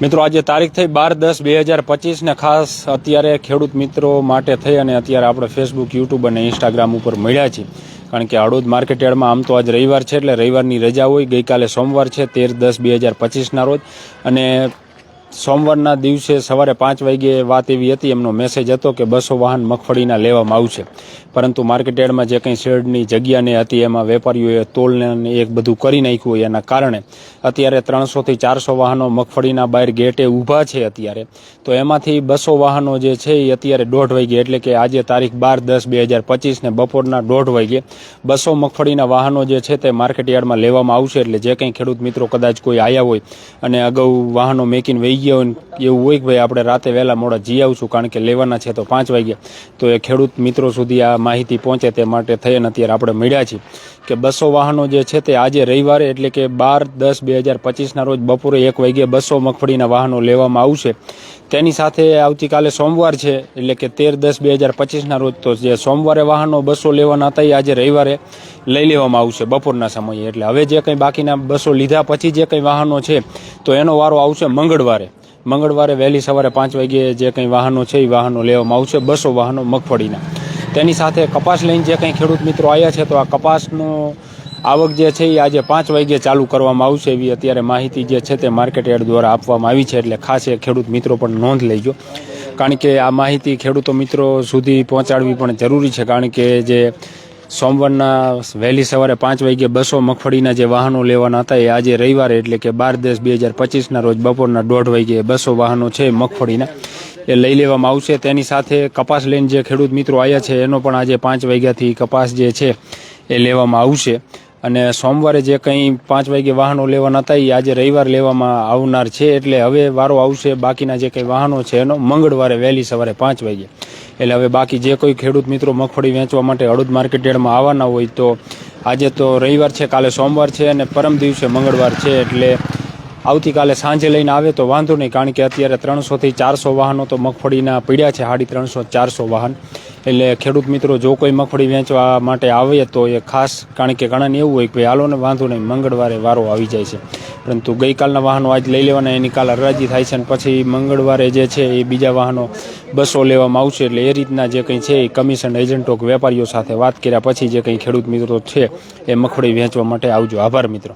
મિત્રો, આજે તારીખ થઈ બાર દસ બે હજાર પચીસને ખાસ અત્યારે ખેડૂત મિત્રો માટે થઈ અને અત્યારે આપણે ફેસબુક યુટ્યુબ અને ઇન્સ્ટાગ્રામ ઉપર મળ્યા છીએ. કારણ કે હળોદ માર્કેટયાર્ડમાં આમ તો આજ રવિવાર છે એટલે રવિવારની રજા હોય, ગઈકાલે સોમવાર છે, તેર દસ બે હજાર પચીસના રોજ. અને સોમવારના દિવસે સવારે પાંચ વાગ્યે વાત એવી હતી, એમનો મેસેજ હતો કે બસો વાહન મગફળીના લેવામાં આવશે. પરંતુ માર્કેટયાર્ડમાં જે કંઈ શેડની જગ્યાને હતી, એમાં વેપારીઓએ તોલને એક બધું કરી નાખ્યું હોય એના કારણે. અત્યારે ત્રણસોથી ચારસો વાહનો મગફળીના બહાર ગેટે ઊભા છે અત્યારે. તો એમાંથી બસો વાહનો જે છે એ અત્યારે દોઢ વાગે, એટલે કે આજે તારીખ બાર દસ બે હજાર પચીસને બપોરના દોઢ વાગે બસો મગફળીના વાહનો જે છે તે માર્કેટયાર્ડમાં લેવામાં આવશે. એટલે જે કંઈ ખેડૂત મિત્રો કદાચ કોઈ આવ્યા હોય અને અગાઉ વાહનો મેકીને વહી video and એવું હોય કે ભાઈ આપણે રાતે વહેલા મોડા જી આવશું, કારણ કે લેવાના છે તો પાંચ વાગ્યા. તો એ ખેડૂત મિત્રો સુધી આ માહિતી પહોંચે તે માટે થઈને અત્યારે આપણે મળ્યા છીએ. કે બસો વાહનો જે છે તે આજે રવિવારે, એટલે કે બાર દસ બે હજાર પચીસના રોજ બપોરે એક વાગ્યે બસો મગફળીના વાહનો લેવામાં આવશે. તેની સાથે આવતીકાલે સોમવાર છે, એટલે કે તેર દસ બે હજાર પચીસના રોજ તો જે સોમવારે વાહનો બસો લેવાના હતા, એ આજે રવિવારે લઈ લેવામાં આવશે બપોરના સમયે. એટલે હવે જે કંઈ બાકીના બસો લીધા પછી જે કંઈ વાહનો છે, તો એનો વારો આવશે મંગળવારે. મંગળવારે વહેલી સવારે પાંચ વાગ્યે જે કંઈ વાહનો છે એ વાહનો લેવામાં આવશે. બસો વાહનો મગફળીના. તેની સાથે કપાસ લઈને જે કંઈ ખેડૂત મિત્રો આવ્યા છે, તો આ કપાસનો આવક જે છે એ આજે પાંચ વાગ્યે ચાલુ કરવામાં આવશે એવી અત્યારે માહિતી જે છે તે માર્કેટ યાર્ડ દ્વારા આપવામાં આવી છે, એટલે ખાસ એ ખેડૂત મિત્રો પણ નોંધ લેજો. કારણ કે આ માહિતી ખેડૂતો મિત્રો સુધી પહોંચાડવી પણ જરૂરી છે, કારણ કે જે સોમવારના વહેલી સવારે પાંચ વાગ્યે બસો મગફળીના જે વાહનો લેવાના હતા એ આજે રવિવારે એટલે કે બાર દસ બે હજાર પચીસના રોજ બપોરના દોઢ વાગ્યે બસો વાહનો છે મગફળીના. એ લઈ લેવામાં આવશે. તેની સાથે કપાસ લઈને જે ખેડૂત મિત્રો આવ્યા છે, એનો પણ આજે પાંચ વાગ્યાથી કપાસ જે છે એ લેવામાં આવશે. અને સોમવારે જે કંઈ પાંચ વાગે વાહનો લેવાના હતા એ આજે રવિવાર લેવામાં આવનાર છે, એટલે હવે વારો આવશે, બાકીના જે કંઈ વાહનો છે, એનો મંગળવારે વહેલી સવારે પાંચ વાગે. એટલે હવે બાકી જે કોઈ ખેડૂત મિત્રો મગફળી વેચવા માટે હળદ માર્કેટ યાર્ડમાં આવવાના હોય તો આજે તો રવિવાર છે, કાલે સોમવાર છે અને પરમ દિવસે મંગળવાર છે, એટલે આવતીકાલે સાંજે લઈને આવે તો વાંધો નહીં, કારણ કે અત્યારે ત્રણસોથી ચારસો વાહનો તો મગફળીના પીડ્યા છે સાડી ત્રણસો ચારસો વાહન. એટલે ખેડૂત મિત્રો, જો કોઈ મગફળી વેચવા માટે આવે તો એ ખાસ, કારણ કે ઘણાને એવું હોય કે ભાઈ, હાલો ને, વાંધો નહીં, મંગળવારે વારો આવી જાય છે. પરંતુ ગઈકાલના વાહનો આજ લઈ લેવાના, એની કાલ હરાજી થાય છે અને પછી મંગળવારે જે છે એ બીજા વાહનો બસો લેવામાં આવશે. એટલે એ રીતના જે કંઈ છે એ કમિશન એજન્ટો કે વેપારીઓ સાથે વાત કર્યા પછી જે કંઈ ખેડૂત મિત્રો છે એ મગફળી વેચવા માટે આવજો. આભાર મિત્રો.